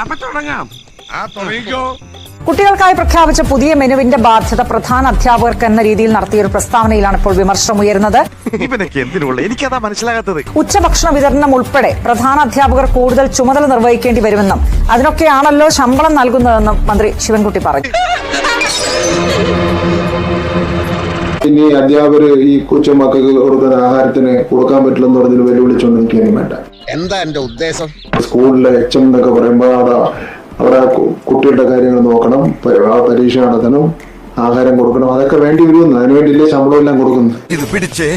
അപ്പൊ തുടങ്ങാം. ആ തുടങ്ങിക്കോ. കുട്ടികൾക്കായി പ്രഖ്യാപിച്ച പുതിയ മെനുവിന്റെ ബാധ്യത പ്രധാന അധ്യാപകർക്ക് എന്ന രീതിയിൽ നടത്തിയ ഒരു പ്രസ്താവനയിലാണ് ഇപ്പോൾ വിമർശനം ഉയരുന്നത്. എനിക്കതാ മനസ്സിലാകാത്തത്. ഉച്ചഭക്ഷണ വിതരണം ഉൾപ്പെടെ പ്രധാന അധ്യാപകർ കൂടുതൽ ചുമതല നിർവഹിക്കേണ്ടി വരുമെന്നും അതിനൊക്കെയാണല്ലോ ശമ്പളം നൽകുന്നതെന്നും മന്ത്രി ശിവൻകുട്ടി പറഞ്ഞു. ഇനി അധ്യാപകർ ഈ കൊച്ചു മക്കൾക്ക് കൊടുക്കുന്ന ആഹാരത്തിന് കൊടുക്കാൻ പറ്റില്ല പറ്റില്ലെന്ന് പറഞ്ഞതിൽ വെല്ലുവിളിച്ചോണ്ട് ഇനി വേണ്ട എന്താ എന്റെ ഉദ്ദേശം? സ്കൂളിലെ എച്ച് എം എന്നൊക്കെ പറയുമ്പോൾ അവിടെ അവിടെ കുട്ടികളുടെ കാര്യങ്ങൾ നോക്കണം പരീക്ഷ നടത്തണം ആഹാരം കൊടുക്കണം. അതൊക്കെ വേണ്ടി വരുമെന്ന് അതിന് വേണ്ടിയില്ലേ ശമ്പളം എല്ലാം കൊടുക്കുന്നു. ഇത് പിടിച്ചേ.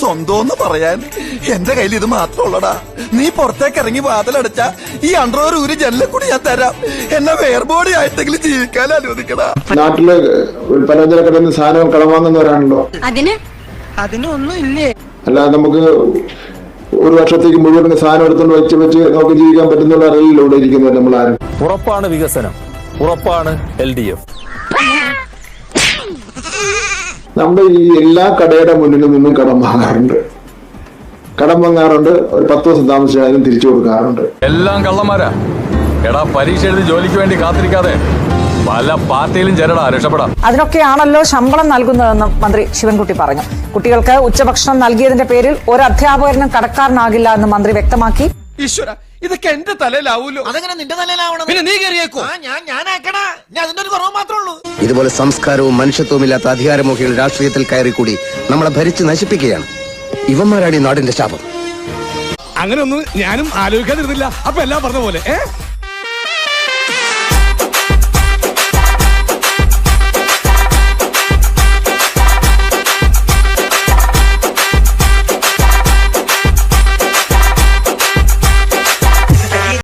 സ്വന്തം പറയാൻ. എന്റെ കയ്യിൽ ഇത് മാത്രമുള്ളടാ നീ പുറത്തേക്ക് ഇറങ്ങി വാതിലടച്ച ഈ അണ്ടർവെയർ ഒരു ജനലിൽ കൂടി ഞാൻ തരാം. എന്നെ വേർബോഡി ആയിട്ടെങ്കിലും ജീവിക്കാൻ അനുവദിക്കടാ. നാട്ടിൽ പലചര കടയിൽ നിന്ന് സാധനം അതിന്? അതിനൊന്നും ഇല്ലേ. അല്ലാതെ നമുക്ക് ഒരു വർഷത്തേക്ക് മുഴുവൻ സാധനം എടുത്തുകൊണ്ട് വെച്ച് വെച്ച് നമുക്ക് ജീവിക്കാൻ പറ്റുന്നുള്ള അറിയില്ല ഇവിടെ ഇരിക്കുന്നത് നമ്മളാരും. ഉറപ്പാണ് വികസനം. ഉറപ്പാണ് എൽ ഡി എഫ്. നമ്മുടെ ഈ എല്ലാ കടയുടെ മുന്നിൽ നിന്നും കടം വാങ്ങാറുണ്ട്. കടം വാങ്ങാറുണ്ട് ഒരു പത്ത് ദിവസം താമസിച്ചാലും തിരിച്ചു കൊടുക്കാറുണ്ട്. എല്ലാം കള്ളന്മാരാ. എടാ പരീക്ഷ എഴുതി ജോലിക്ക് വേണ്ടി കാത്തിരിക്കാതെ. പല പാർട്ടിയിലും ചേരടാ രക്ഷപ്പെടാം. അതിനൊക്കെയാണല്ലോ ശമ്പളം നൽകുന്നതെന്നും മന്ത്രി ശിവൻകുട്ടി പറഞ്ഞു. കുട്ടികൾക്ക് ഉച്ചഭക്ഷണം നൽകിയതിന്റെ പേരിൽ ഒരു അധ്യാപകരനും കടക്കാരനാകില്ല എന്ന് മന്ത്രി വ്യക്തമാക്കി. ഈശ്വര ഇതൊക്കെ എന്റെ തലയിലാവൂലോ? അതെങ്ങനെ നിന്റെ തലയിലാവണം? പിന്നെ നീ കയറിയേക്കോ? ഞാൻ ഞാനാക്കടാ ഞാൻ അതിന്റെ ഒരു കുറവ് മാത്രമേ ഉള്ളൂ. ഇതുപോലെ സംസ്കാരവും മനുഷ്യത്വവും ഇല്ലാത്ത അധികാരമോഹികൾ രാഷ്ട്രീയത്തിൽ കയറി കൂടി നമ്മളെ ഭരിച്ച് നശിപ്പിക്കുകയാണ്. ഇവന്മാരാണ് ഈ നാടിന്റെ ശാപം. അങ്ങനെ ഒന്നും ഞാനും ആലോചിക്കാതിരുന്നില്ല. അപ്പൊ എല്ലാം പറഞ്ഞ പോലെ ഏ?